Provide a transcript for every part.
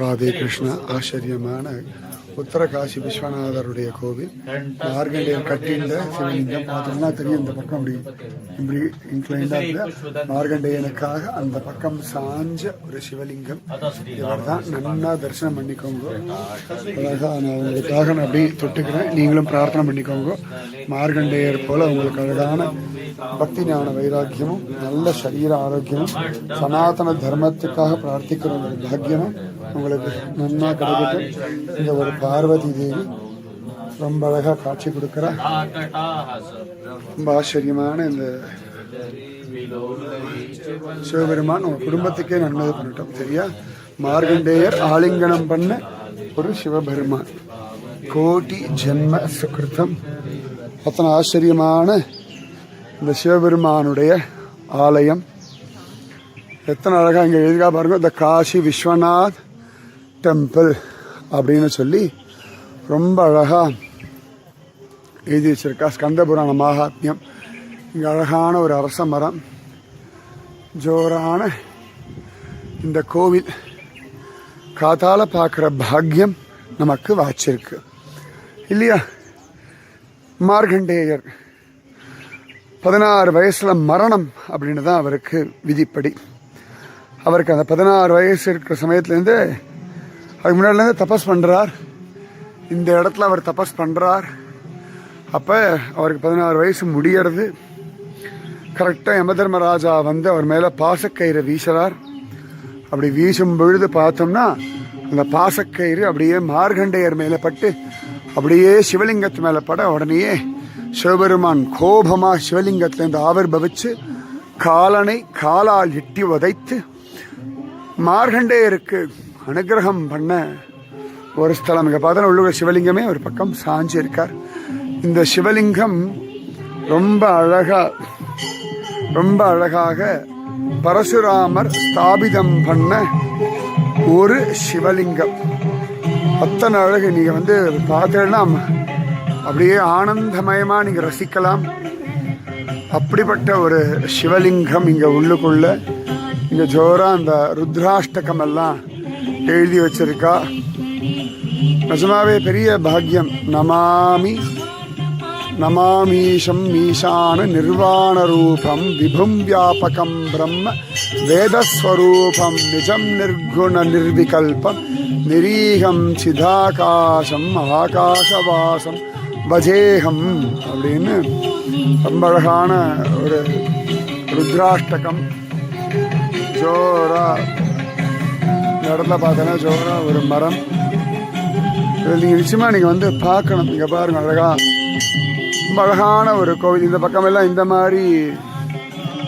ராதே கிருஷ்ண ஆச்சரியமான உத்தரகாசி விஸ்வநாதருடைய கோவில் மார்கண்டேயர் கட்டியிருந்த சிவலிங்கம். பார்த்தோம்னா தெரியும் இந்த பக்கம் அப்படி இப்படி இன்க்ளைண்டாக இருந்த மார்கண்டேயனுக்காக அந்த பக்கம் சாஞ்ச ஒரு சிவலிங்கம். இவர் தான் நன்னா தரிசனம் பண்ணிக்கோங்க. அழகா நான் உங்களுக்காக நான் அப்படி தொட்டுக்கிறேன். நீங்களும் பிரார்த்தனை பண்ணிக்கோங்க. மார்கண்டேயர் போல உங்களுக்கு அழகான பக்தி ஞான வைராக்கியமும் நல்ல சரீர ஆரோக்கியமும் சனாதன தர்மத்துக்காக பிரார்த்திக்கிற ஒரு பாக்கியமும் உங்களுக்கு நன்னா கிடைக்கட்டும். இந்த ஒரு பார்வதி தேவி ரொம்ப அழகா காட்சி கொடுக்குறா ரொம்ப ஆச்சரியமான இந்த சிவபெருமான் உங்க குடும்பத்துக்கே நன்மை பண்ணிட்டோம் சரியா மார்கண்டேயர் ஆலிங்கனம் பண்ண ஒரு சிவபெருமான் கோட்டி ஜென்ம சுகிருத்தம் அத்தனை ஆச்சரியமான இந்த சிவபெருமானுடைய ஆலயம் எத்தனை அழகா இங்க எழுதிக்கா பாருங்க இந்த காசி விஸ்வநாத் டெம்பிள் அப்படின்னு சொல்லி ரொம்ப அழகாக எழுதி வச்சிருக்கா. ஸ்கந்தபுராண மகாத்மியம் இங்கே அழகான ஒரு அரச மரம். ஜோரான இந்த கோவில் காத்தால பார்க்குற பாக்கியம் நமக்கு வாச்சிருக்கு இல்லையா? மார்கண்டேயர் பதினாறு வயசில் மரணம் அப்படின்னு தான் அவருக்கு விதிப்படி. அவருக்கு அந்த பதினாறு வயசு இருக்கிற சமயத்துலேருந்து அதுக்கு முன்னாடிலேருந்து தபஸ் பண்ணுறார் இந்த இடத்துல அவர் தபஸ் பண்ணுறார் அப்போ அவருக்கு பதினாறு வயசு முடியறது. கரெக்டாக யமதர்மராஜா வந்து அவர் மேலே பாசக்கயிறை வீசுறார். அப்படி வீசும் பொழுது பார்த்தோம்னா அந்த பாசக்கயிறு அப்படியே மார்கண்டையர் மேலே பட்டு அப்படியே சிவலிங்கத்து மேலே பட உடனேயே சிவபெருமான் கோபமாக சிவலிங்கத்திலேருந்து ஆவிர்பவிச்சு காலனை காலால் எட்டி உதைத்து மார்கண்டேயருக்கு அனுகிரகம் பண்ண ஒரு ஸ்தலம். இங்கே பார்த்தா உள்ளூர் சிவலிங்கமே ஒரு பக்கம் சாஞ்சி இருக்கார். இந்த சிவலிங்கம் ரொம்ப அழகா ரொம்ப அழகாக பரசுராமர் ஸ்தாபிதம் பண்ண ஒரு சிவலிங்கம். அத்தனை அழகு நீங்கள் வந்து பார்த்தேன்னா அப்படியே ஆனந்தமயமா நீங்க ரசிக்கலாம். அப்படிப்பட்ட ஒரு சிவலிங்கம் இங்க உள்ளுக்குள்ள. இங்க ஜோரா அந்த ருத்ராஷ்டகம் எல்லாம் எழுதி வச்சிருக்கா. நிஜமாவே பெரிய பாக்யம் நமாமி நமாமீஷம் ஈசான நிர்வாண ரூபம் விபும் வியாபகம் பிரம்ம வேதஸ்வரூபம் நிஜம் நிர்குண நிர்விகல்பம் நிரீகம் சிதாகாசம் ஆகாசவாசம் பஜேகம் அப்படின்னு ரொம்ப அழகான ஒரு ருத்ராஷ்டகம். ஜோரா இந்த இடத்துல பார்த்தோன்னா ஜோரா ஒரு மரம். இதில் நீங்கள் நிச்சயமாக நீங்கள் வந்து பார்க்கணும். இங்கே பாருங்க அழகா. ரொம்ப அழகான ஒரு கோவில். இந்த பக்கமெல்லாம் இந்த மாதிரி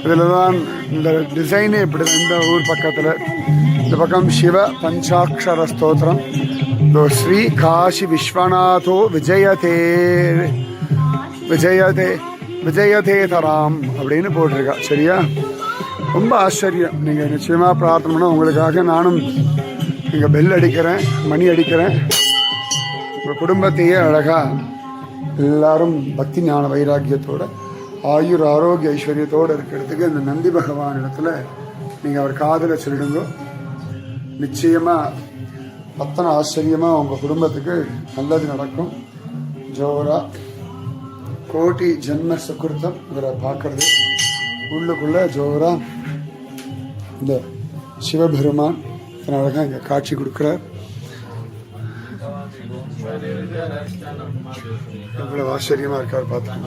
இதில் தான் இந்த டிசைனே இப்படி தான் இந்த ஊர் பக்கத்தில். இந்த பக்கம் சிவ பஞ்சாட்சர ஸ்தோத்திரம். இதோ ஸ்ரீ காசி விஸ்வநாதோ விஜயதே. விஜயதே விஜயதே தராம் அப்படின்னு போட்டிருக்கா. சரியா? ரொம்ப ஆச்சரியம். நீங்கள் நிச்சயமாக பிரார்த்தனை பண்ண உங்களுக்காக நானும் இங்கே பெல் அடிக்கிறேன் மணி அடிக்கிறேன். உங்கள் குடும்பத்தையே அழகாக எல்லாரும் பக்தி ஞான வைராக்கியத்தோடு ஆயுர் ஆரோக்கிய ஐஸ்வர்யத்தோடு இருக்கிறதுக்கு இந்த நந்தி பகவான் இடத்துல நீங்கள் அவர் காதில் சொல்லிடுங்க. நிச்சயமாக அத்தனை ஆச்சரியமாக உங்கள் குடும்பத்துக்கு நல்லது நடக்கும். ஜோரா கோட்டி ஜென்ம சுக்கிருத்தம் இவரை பார்க்கறது உள்ளுக்குள்ளே ஜோரா இந்த சிவபெருமான் இத்தனை அழகாக இங்கே காட்சி கொடுக்குறார். எவ்வளவு ஆச்சரியமா இருக்கார் பார்த்தோம்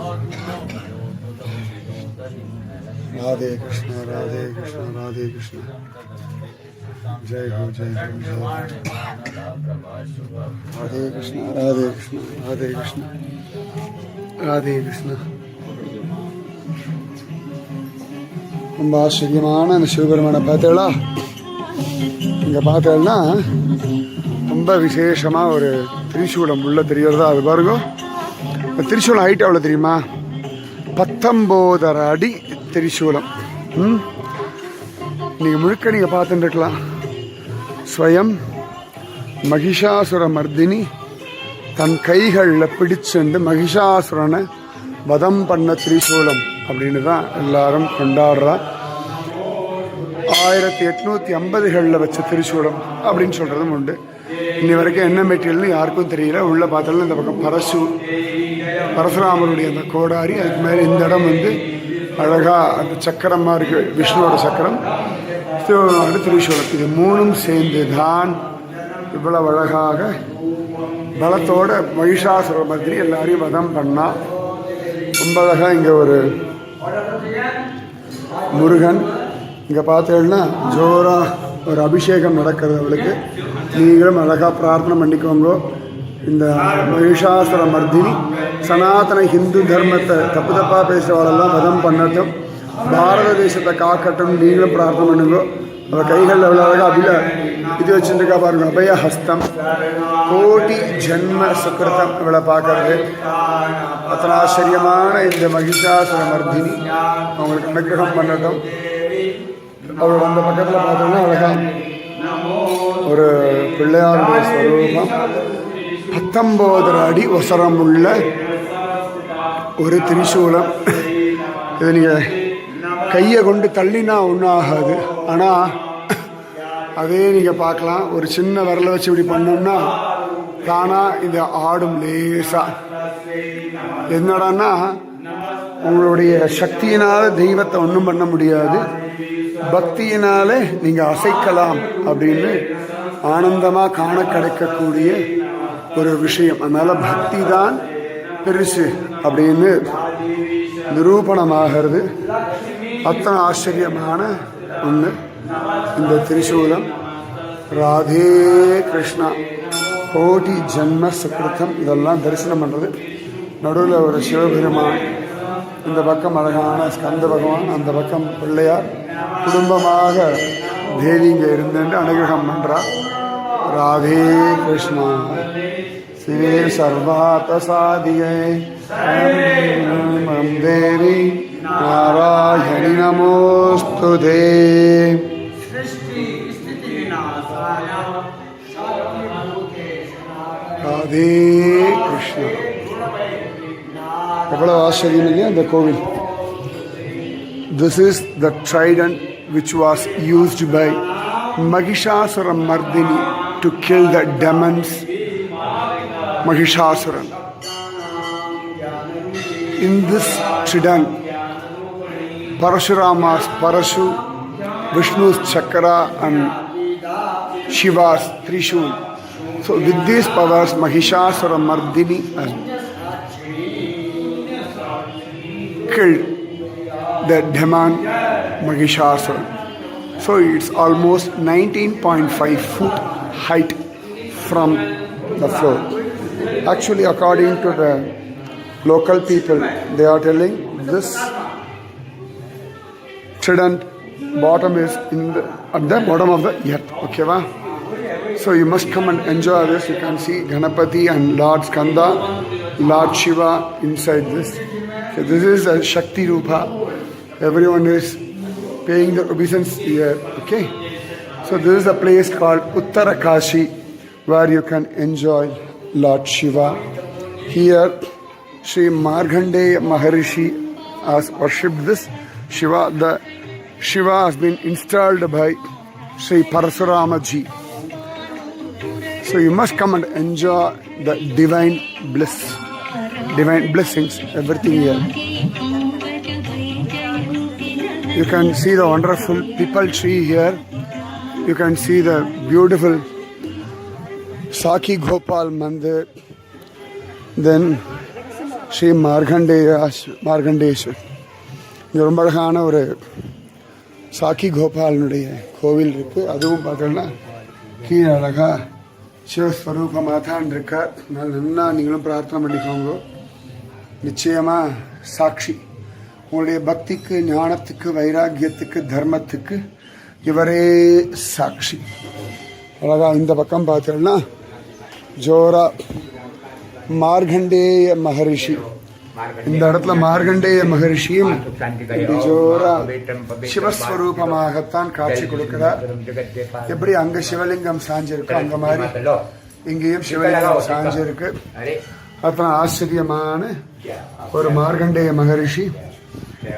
ராதே கிருஷ்ணா ராதே கிருஷ்ணா ராதே கிருஷ்ணா. ஜெய் ஹோ ஜெய் ஹோ ஜெய் ஹோ. ராதே கிருஷ்ணா ராதே கிருஷ்ணா ராதே கிருஷ்ணா. ராதே கிருஷ்ணா. ரொம்ப ஆச்சரியமான அந்த சிவபெருமானை பார்த்தீங்களா இங்கே பார்த்தேன்னா ரொம்ப விசேஷமாக ஒரு திரிசூலம் உள்ள தெரியறதா அது பாருங்க. திரிசூலம் ஹைட் எவ்வளோ தெரியுமா? பத்தொம்போதரை அடி திரிசூலம் ம்? நீங்கள் முழுக்க நீங்கள் பார்த்துட்டுருக்கலாம் ஸ்வயம் மகிஷாசுர மர்தினி தன் கைகளில் பிடிச்சுண்டு மகிஷாசுரனை வதம் பண்ண திரிசூலம் அப்படின்னு தான் எல்லாரும் கொண்டாடுறா. ஆயிரத்தி எட்நூத்தி ஐம்பதுகளில் வச்ச திருச்சூடம் அப்படின்னு சொல்றதும் உண்டு. இன்னி வரைக்கும் என்ன மெட்டீரியல்னு யாருக்கும் தெரியல. உள்ள பார்த்தாலும் இந்த பக்கம் பரசு பரசுராமருடைய அந்த கோடாரி அதுக்கு மேலே இந்த இடம் வந்து அழகா அந்த சக்கரமா இருக்கு விஷ்ணுவோட சக்கரம். சிவபெருமானோட திருச்சூடம். இது மூணும் சேர்ந்து தான் இவ்வளவு அழகாக பலத்தோட மகிஷாசுர மாதிரி எல்லாரையும் வதம் பண்ணா. ரொம்ப அழகா இங்க ஒரு முருகன் இங்கே பார்த்தீங்கன்னா ஜோரா ஒரு அபிஷேகம் நடக்கிறது அவளுக்கு. நீங்களும் அழகாக பிரார்த்தனை பண்ணிக்கோங்க இந்த மகிஷாசுர மர்தினி சனாதன ஹிந்து தர்மத்தை தப்பு தப்பாக பேசுகிறவளெல்லாம் வதம் பண்ணட்டும். பாரத தேசத்தை காக்கட்டும் நீங்களும் பிரார்த்தனை பண்ணுங்க. அவள் கைகளில் அவ்வளோ அழகாக அபில இது வச்சுருக்கா பாருங்க. அபய ஹஸ்தம். கோடி ஜென்ம சுக்கிருத்தம் இவளை பார்க்கறது. அத்தனை ஆச்சரியமான இந்த மகிஷாசுர மர்தினி அவங்களுக்கு அனுகிரகம் பண்ணட்டும் அவரோட அந்த பக்கத்தில் பார்த்தோம்னா அழகா ஒரு பிள்ளையாருடைய ஸ்வரூபம். பத்தொம்போதரை அடி ஒசரம் உள்ள ஒரு திரிசூலம். இது நீங்கள் கையை கொண்டு தள்ளினா ஒன்றாகாது ஆகாது. ஆனால் அதே நீங்கள் பார்க்கலாம். ஒரு சின்ன விரலை வச்சு இப்படி பண்ணோம்னா தானாக இந்த ஆடும் லேசாக என்னடான்னா உங்களுடைய சக்தியினால தெய்வத்தை ஒன்றும் பண்ண முடியாது. பக்தியினால நீங்கள் அசைக்கலாம் அப்படின்னு ஆனந்தமாக காண கிடைக்கக்கூடிய ஒரு விஷயம். அதனால பக்தி தான் பெருசு அப்படின்னு நிரூபணமாகிறது. அத்தனை ஆச்சரியமான ஒன்று இந்த திரிசூலம் ராதே கிருஷ்ணா கோடி ஜென்ம சுக்கிருத்தம் இதெல்லாம் தரிசனம் பண்ணுறது நடுவில் ஒரு சிவபெருமான் இந்த பக்கம் அழகான ஸ்கந்த பகவான் அந்த பக்கம் பிள்ளையார் குடும்பமாக தேவி இங்கே இருந்துட்டு அனுகிரகம் பண்ணுறார் ராதே கிருஷ்ணா சிவே சர்வாத சாதியே தேவி நாராயணி நமோஸ்துதே ராதே கிருஷ்ணா எவ்வளவு ஆச்சரியம் இல்லையா இந்த கோவில் this is the trident which was used by Mahishasura Mardini to kill the demons Mahishasuran in this trident Parashurama's Parashu, Vishnu's Chakra, and Shiva's Trishul. So, with these powers, Mahishasura Mardini killed the demon Mahishasura. So, it's almost 19.5 foot height from the floor. Actually, according to the local people, they are telling this trident bottom is in the, at the bottom of the earth. Okay, va? So you must come and enjoy this. You can see Ganapati and Lord Skanda, Lord Shiva inside this. So this is a Shakti Rupa. Everyone is paying the obeisance here. Okay. So this is a place called Uttarakashi where you can enjoy Lord Shiva. Here, Sri Markandeya Maharishi has worshipped this Shiva. The Shiva has been installed by Sri Parasurama ji. So you must come and enjoy the divine bliss, divine blessings, everything here. You can see the wonderful people tree here. You can see the beautiful Saki Gopal Mandir. Then Sri Markandeya Markandeshwar. இங்க ரொம்ப அழகான ஒரு சாக்கி கோபாலனுடைய கோவில் இருக்கு. அதுவும் பார்த்தோன்னா கீழே அழகா சிவஸ்வரூபமாக தான் இருக்கார் அதனால நல்லா நீங்களும் பிரார்த்தனை பண்ணிக்கோங்க. நிச்சயமா சாட்சி. உங்களுடைய பக்திக்கு ஞானத்துக்கு வைராக்கியத்துக்கு தர்மத்துக்கு இவரே சாட்சி. அழகா இந்த பக்கம் பார்த்தோன்னா ஜோரா மார்கண்டேய மகரிஷி. இந்த இடத்துல மார்கண்டேய மகரிஷியும் ஜோரா சிவஸ்வரூபமாகத்தான் காட்சி கொடுக்கிறார். எப்படி அங்க சிவலிங்கம் சாஞ்சிருக்கு அங்க மாதிரி? இங்கேயும் சிவலிங்கம் சாஞ்சிருக்கு. அப்புறம் ஆச்சரியமான ஒரு மார்கண்டேய மகரிஷி.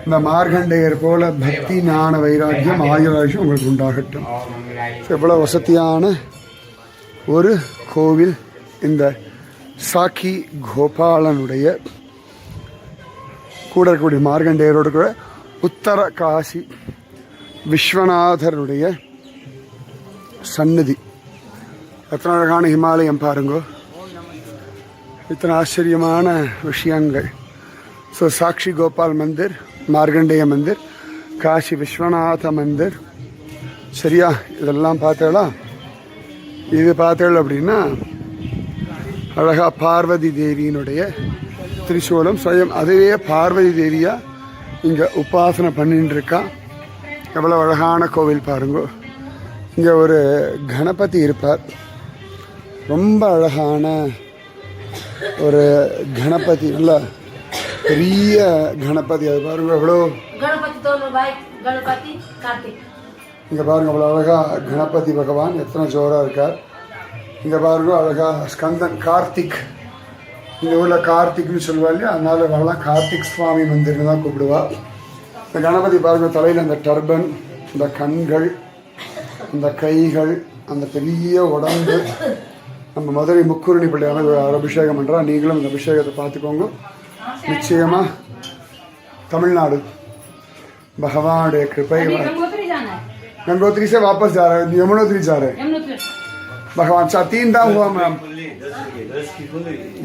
இந்த மார்கண்டேயர் போல பக்தி ஞான வைராக்கியம் ஆயுராட்சியம் உங்களுக்கு உண்டாகட்டும். எவ்வளோ வசதியான ஒரு கோவில் இந்த சாக்கி கோபாலனுடைய கூட இருக்கக்கூடிய மார்கண்டேயரோட கூட உத்தர காசி விஸ்வநாதருடைய சன்னதி எத்தனை அழகான ஹிமாலயம் பாருங்கோ. இத்தனை ஆச்சரியமான விஷயங்கள். ஸோ சாக்ஷி கோபால் மந்திர் மார்கண்டேய மந்திர் காசி விஸ்வநாத மந்திர் சரியா? இதெல்லாம் பார்த்தேளா இது பார்த்தேள் அப்படின்னா அழகா பார்வதி தேவியினுடைய திரிசூலம் சுயம் அதுவே பார்வதி தேவியா இங்கே உபாசனை பண்ணிட்டு இருக்கா எவ்வளோ அழகான கோவில் பாருங்க. இங்கே ஒரு கணபதி இருப்பார். ரொம்ப அழகான ஒரு கணபதி நல்ல பெரிய கணபதி. அது பாருங்க எவ்வளோ. இங்கே பாருங்க அவ்வளோ அழகாக கணபதி பகவான் எத்தனை ஜோராக இருக்கார். இங்கே பாருங்க அழகா ஸ்கந்தன் கார்த்திக். இந்த ஊரில் கார்த்திக்னு சொல்லுவா இல்லையா அதனால அவெல்லாம் கார்த்திக் சுவாமி மந்திர்னு தான் கூப்பிடுவா இந்த கணபதி பாருங்க தலையில் அந்த டர்பன் இந்த கண்கள் அந்த கைகள் அந்த பெரிய உடம்பு நம்ம மதுரை முக்குருணி பிள்ளையான ஒரு அபிஷேகம் பண்ணுறா நீங்களும் இந்த அபிஷேகத்தை பார்த்துக்கோங்க நிச்சயமாக தமிழ்நாடு भगवान कृपा गंगोत्री जाना है गंगोत्री से वापस जा रहे हैं यमुनोत्री जा रहे हैं यमुनोत्री भगवान सा तीन धाम हुआ मैम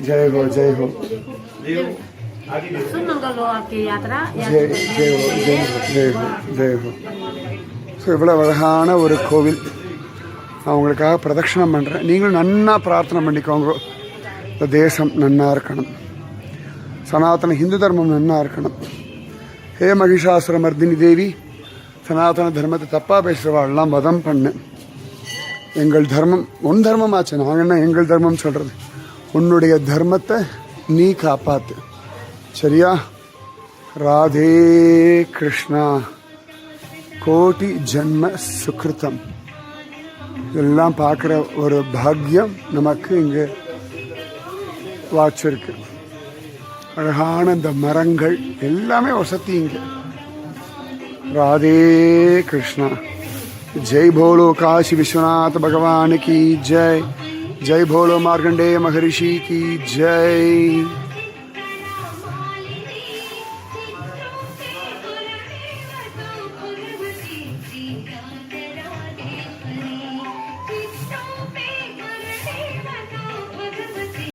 જય હો જય હો ஸோ இவ்வளோ அழகான ஒரு கோவில். நான் உங்களுக்காக பிரதட்சணம் பண்ணுறேன் நீங்களும் நன்னா பிரார்த்தனை பண்ணிக்கோங்க. இந்த தேசம் நன்னா இருக்கணும். சனாதன ஹிந்து தர்மம் நன்னா இருக்கணும். ஹே மகிஷாசுர மர்தினி தேவி சனாதன தர்மத்தை தப்பாக பேசுகிறவாள்லாம் வதம் பண்ணேன் எங்கள் தர்மம் உன் தர்மமாச்சு நாங்கள் என்ன எங்கள் தர்மம் சொல்கிறது உன்னுடைய தர்மத்தை நீ காப்பாத்து. சரியா? ராதே கிருஷ்ணா. கோடி ஜென்ம சுக்கிருத்தம் இதெல்லாம் பார்க்குற ஒரு பாக்கியம் நமக்கு இங்கே வாச்சிருக்கு அழகான இந்த மரங்கள் எல்லாமே வசதி இங்கே. ராதே கிருஷ்ணா. जय भोलो काशी विश्वनाथ भगवान की जय। जय भोलो मार्कंडेय महर्षि की जय।